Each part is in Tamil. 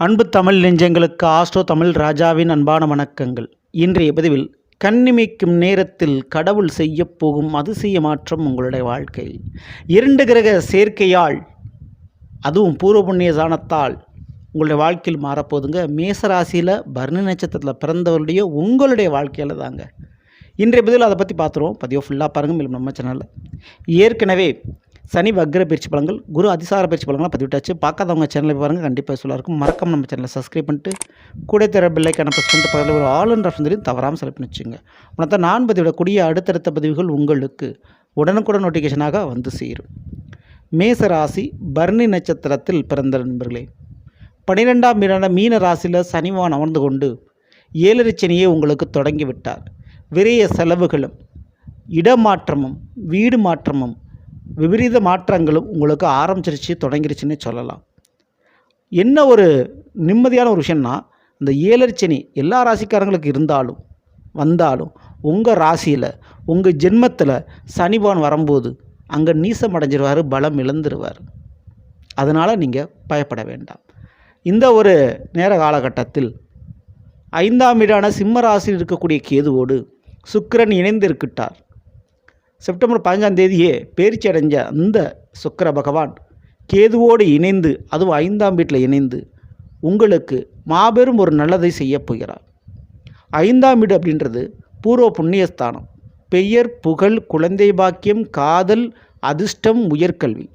அன்பு தமிழ் நெஞ்சங்களுக்கு ஆஸ்ட்ரோ தமிழ் ராஜாவின் அன்பான வணக்கங்கள். இன்றைய பதிவில் கண்ணிமைக்கும் நேரத்தில் கடவுள் செய்யப்போகும் அதிசய மாற்றம் உங்களுடைய வாழ்க்கை இரண்டு கிரக சேர்க்கையால் அதுவும் பூர்வ புண்ணிய சாணத்தால் உங்களுடைய வாழ்க்கையில் மாறப்போதுங்க மேசராசியில் பரணி நட்சத்திரத்தில் பிறந்தவருடைய உங்களுடைய வாழ்க்கையில் தாங்க. இன்றைய பதிவில் அதை பற்றி பார்த்துருவோம். பதிவை ஃபுல்லாக பாருங்கள் மேலும் நம்ம சேனலில் ஏற்கனவே சனி வக்ர பயிற்சி பலன்கள் குரு அதிசார பயிற்சி பலன்களை பதிவிட்டாச்சு. பார்க்காதவங்க சேனலை பாருங்கள் கண்டிப்பாக சொல்ல இருக்கும். மறக்காம நம்ம சேனலை சப்ஸ்கிரைப் பண்ணிட்டு கூட தர பெல்லைக்கான ப்ரெஸ் பண்ணிட்டு பக்கத்தில் ஒரு ஆல் என்ற ஆப்ஷன் தெரியும் தவறாமல் செலக்ட் பண்ணி வச்சுங்க உனத்தான் நான் பதிவிடக்கூடிய அடுத்தடுத்த பதிவுகள் உங்களுக்கு உடனுக்குடன் நோட்டிஃபிகேஷனாக வந்து சேரும். மேச ராசி பர்ணி நட்சத்திரத்தில் பிறந்த நண்பர்களே பன்னிரெண்டாம் மீனான மீன ராசியில் சனிவான் அமர்ந்து கொண்டு ஏழரை சனியை உங்களுக்கு தொடங்கி விட்டார். விரைய செலவுகளும் இடமாற்றமும் வீடு மாற்றமும் விபரீத மாற்றங்களும் உங்களுக்கு ஆரம்பிச்சிருச்சு தொடங்கிருச்சுன்னு சொல்லலாம். என்ன ஒரு நிம்மதியான ஒரு விஷயம்னா இந்த ஏழரை எல்லா ராசிக்காரங்களுக்கு இருந்தாலும் வந்தாலும் உங்கள் ராசியில் உங்கள் ஜென்மத்தில் சனிபான் வரும்போது அங்கே நீசம் அடைஞ்சிருவார் பலம் இழந்துருவார். அதனால் நீங்கள் பயப்பட வேண்டாம். இந்த ஒரு நேர காலகட்டத்தில் ஐந்தாம் வீடான சிம்ம ராசியில் இருக்கக்கூடிய கேதுவோடு சுக்கரன் இணைந்து இருக்கிட்டார் செப்டம்பர் பதினஞ்சாம் தேதியே பேர்ச்சி அடைஞ்ச அந்த சுக்கிர பகவான் கேதுவோடு இணைந்து அதுவும் ஐந்தாம் வீட்டில் இணைந்து உங்களுக்கு மாபெரும் ஒரு நல்லதை செய்ய போகிறார். ஐந்தாம் வீடு அப்படின்றது பூர்வ புண்ணியஸ்தானம். பெயர் புகழ் குழந்தை பாக்கியம் காதல் அதிர்ஷ்டம் உயர்கல்வி.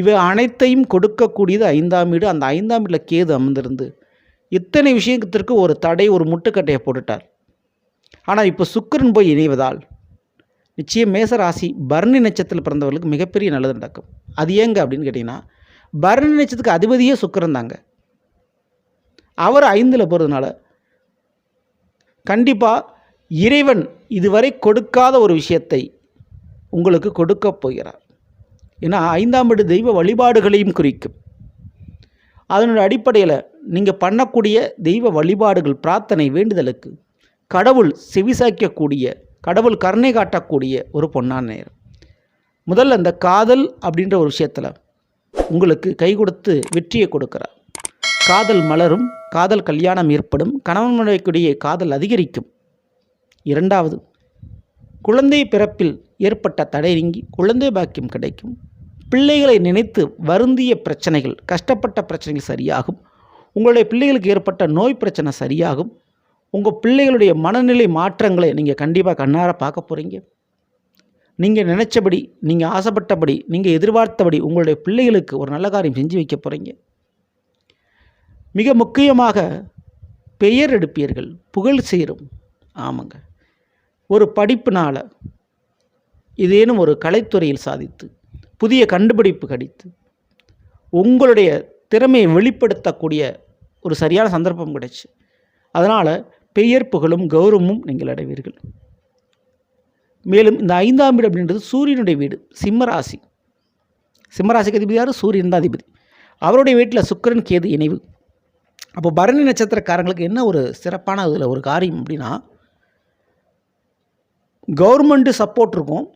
இவை அனைத்தையும் கொடுக்கக்கூடியது ஐந்தாம் வீடு. அந்த ஐந்தாம் வீட்டில் கேது அமர்ந்திருந்து இத்தனை விஷயத்திற்கு ஒரு தடை ஒரு முட்டுக்கட்டையை போட்டுட்டார். ஆனால் இப்போ சுக்கரன் போய் இணைவதால் நிச்சயம் மேசராசி பரணி நட்சத்திரத்தில் பிறந்தவர்களுக்கு மிகப்பெரிய நல்லது நடக்கும் அது ஏங்க அப்படின்னு கேட்டிங்கன்னா பரணி நட்சத்திரத்துக்கு அதிபதியே சுக்கரன் தாங்க. அவர் ஐந்தில் போகிறதுனால கண்டிப்பாக இறைவன் இதுவரை கொடுக்காத ஒரு விஷயத்தை உங்களுக்கு கொடுக்கப் போகிறார். ஏன்னா ஐந்தாம் வீடு தெய்வ வழிபாடுகளையும் குறிக்கும். அதனுடைய அடிப்படையில் நீங்கள் பண்ணக்கூடிய தெய்வ வழிபாடுகள் பிரார்த்தனை வேண்டுதலுக்கு கடவுள் செவிசாய்க்கக்கூடிய கடவுள் கருணை காட்டக்கூடிய ஒரு பொன்னான நேரம். முதல்ல இந்த காதல் அப்படின்ற ஒரு விஷயத்தில் உங்களுக்கு கை கொடுத்து வெற்றியை கொடுக்கிறார். காதல் மலரும் காதல் கல்யாணம் ஏற்படும் கணவன் மனைவிக்குடைய காதல் அதிகரிக்கும். இரண்டாவது குழந்தை பிறப்பில் ஏற்பட்ட தடை நீங்கி குழந்தை பாக்கியம் கிடைக்கும். பிள்ளைகளை நினைத்து வருந்திய பிரச்சனைகள் கஷ்டப்பட்ட பிரச்சனைகள் சரியாகும். உங்களுடைய பிள்ளைகளுக்கு ஏற்பட்ட நோய் பிரச்சனை சரியாகும். உங்கள் பிள்ளைகளுடைய மனநிலை மாற்றங்களை நீங்கள் கண்டிப்பாக கண்ணார பார்க்க போகிறீங்க நீங்கள் நினச்சபடி நீங்கள் ஆசைப்பட்டபடி நீங்கள் எதிர்பார்த்தபடி உங்களுடைய பிள்ளைகளுக்கு ஒரு நல்ல காரியம் செஞ்சு வைக்க போகிறீங்க மிக முக்கியமாக பெயர் எடுப்பீர்கள் புகழ் சேரும். ஆமாங்க. ஒரு படிப்பினால் இதேனும் ஒரு கலைத்துறையில் சாதித்து புதிய கண்டுபிடிப்பு கிடைத்து உங்களுடைய திறமையை வெளிப்படுத்தக்கூடிய ஒரு சரியான சந்தர்ப்பம் கிடைச்சி. அதனால் பெயர் புகழும் கௌரவமும் நீங்கள் அடைவீர்கள். மேலும் இந்த ஐந்தாம் வீடு அப்படின்றது சூரியனுடைய வீடு சிம்மராசி சிம்மராசிக்கு அதிபதி யார்? சூரியன் தான் அதிபதி. அவருடைய வீட்டில் சுக்கரன் கேது இணைவு. அப்போ பரணி நட்சத்திரக்காரங்களுக்கு என்ன ஒரு சிறப்பான இதில் ஒரு காரியம் அப்படின்னா கவர்மெண்ட்டு சப்போர்ட் இருக்கும்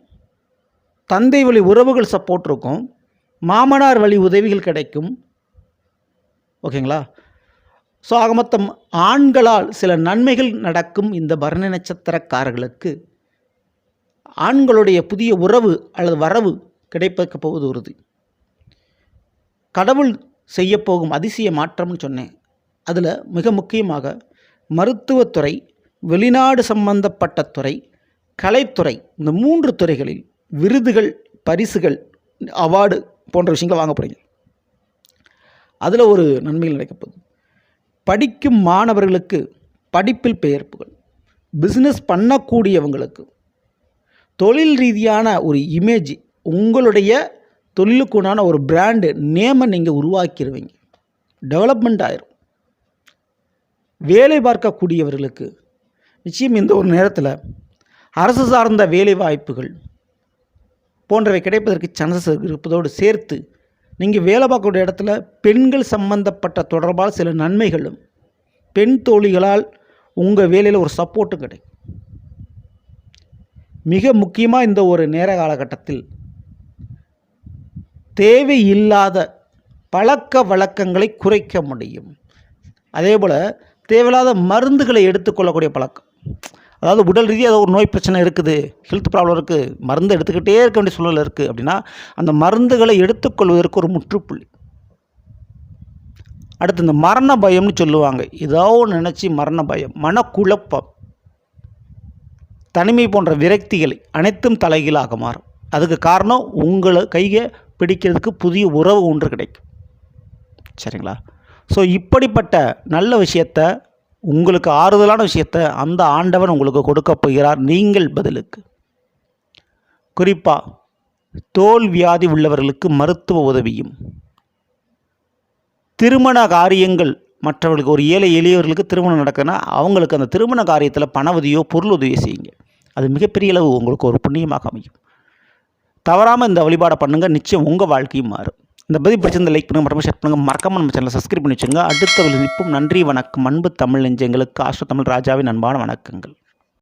தந்தை வழி உறவுகள் சப்போர்ட் இருக்கும் மாமனார் வழி உதவிகள் கிடைக்கும். ஓகேங்களா? ஸோ ஆக மொத்தம் ஆண்களால் சில நன்மைகள் நடக்கும் இந்த பரணி நட்சத்திரக்காரர்களுக்கு ஆண்களுடைய புதிய உறவு அல்லது வரவு கிடைப்பதற்கு போவது உறுதி. கடவுள் செய்யப்போகும் அதிசய மாற்றம்னு சொன்னேன். அதில் மிக முக்கியமாக மருத்துவத்துறை வெளிநாடு சம்பந்தப்பட்ட துறை கலைத்துறை இந்த மூன்று துறைகளில் விருதுகள் பரிசுகள் அவார்டு போன்ற விஷயங்கள் வாங்க போகிறீங்க அதில் ஒரு நன்மைகள் நடக்கப்போகுது. படிக்கும் மாணவர்களுக்கு படிப்பில் பெயர்ப்புகள் பிஸ்னஸ் பண்ணக்கூடியவங்களுக்கு தொழில் ரீதியான ஒரு இமேஜ் உங்களுடைய தொழிலுக்குண்டான ஒரு பிராண்டு நேமை நீங்கள் உருவாக்கிடுவீங்க டெவலப்மெண்ட் ஆயிரும். வேலை பார்க்கக்கூடியவர்களுக்கு நிச்சயம் இந்த ஒரு நேரத்தில் அரசு சார்ந்த வேலை வாய்ப்புகள் போன்றவை கிடைப்பதற்கு சான்சஸ் இருப்பதோடு சேர்த்து நீங்கள் வேலை பார்க்கக்கூடிய இடத்துல பெண்கள் சம்பந்தப்பட்ட தொடர்பால் சில நன்மைகளும் பெண் தோழிகளால் உங்கள் வேலையில் ஒரு சப்போர்ட்டும் கிடைக்கும். மிக முக்கியமாக இந்த ஒரு நேர காலகட்டத்தில் தேவையில்லாத பழக்க வழக்கங்களை குறைக்க முடியும். அதே போல் தேவையில்லாத மருந்துகளை எடுத்துக்கொள்ளக்கூடிய பழக்கம். அதாவது உடல் ரீதியாக ஏதோ ஒரு நோய் பிரச்சனை இருக்குது ஹெல்த் ப்ராப்ளம் இருக்குது மருந்து எடுத்துக்கிட்டே இருக்க வேண்டிய சூழல் இருக்குது அப்படின்னா அந்த மருந்துகளை எடுத்துக்கொள்வதற்கு ஒரு முற்றுப்புள்ளி. அடுத்து இந்த மரண பயம்னு சொல்லுவாங்க. ஏதோ ஒன்று நினச்சி மரண பயம் மனக்குழப்பம். தனிமை போன்ற விரக்திகளை அனைத்தும் தலைகீழாக மாறும். அதுக்கு காரணம் உங்களை கையை பிடிக்கிறதுக்கு புதிய உறவு ஒன்று கிடைக்கும். சரிங்களா? ஸோ இப்படிப்பட்ட நல்ல விஷயத்த உங்களுக்கு ஆறுதலான விஷயத்த அந்த ஆண்டவன் உங்களுக்கு கொடுக்க போகிறார். நீங்கள் பதிலுக்கு. குறிப்பாக தோல் வியாதி உள்ளவர்களுக்கு மருத்துவ உதவியும். திருமண காரியங்கள் மற்றவர்களுக்கு ஒரு ஏழை எளியவர்களுக்கு திருமணம் நடக்குதுன்னா அவங்களுக்கு அந்த திருமண காரியத்தில் பண உதவியோ பொருள் உதவியோ செய்யுங்க. அது மிகப்பெரிய அளவு உங்களுக்கு ஒரு புண்ணியமாக அமையும். தவறாமல் இந்த வழிபாடை பண்ணுங்கள் நிச்சயம் உங்கள் வாழ்க்கையும் மாறும். இந்த பதிவு பிடிச்சிருந்த லைக் பண்ணுங்கள் மறக்காம ஷேர் பண்ணுங்கள் மறக்காம நம்ம சேனலை சப்ஸ்கிரைப் பண்ணி வச்சுங்க அடுத்த நிற்பும் நன்றி வணக்கம். அன்பு தமிழ் நெஞ்சங்களுக்கு ஆஷ்ட தமிழ் ராஜாவின் அன்பான வணக்கங்கள்.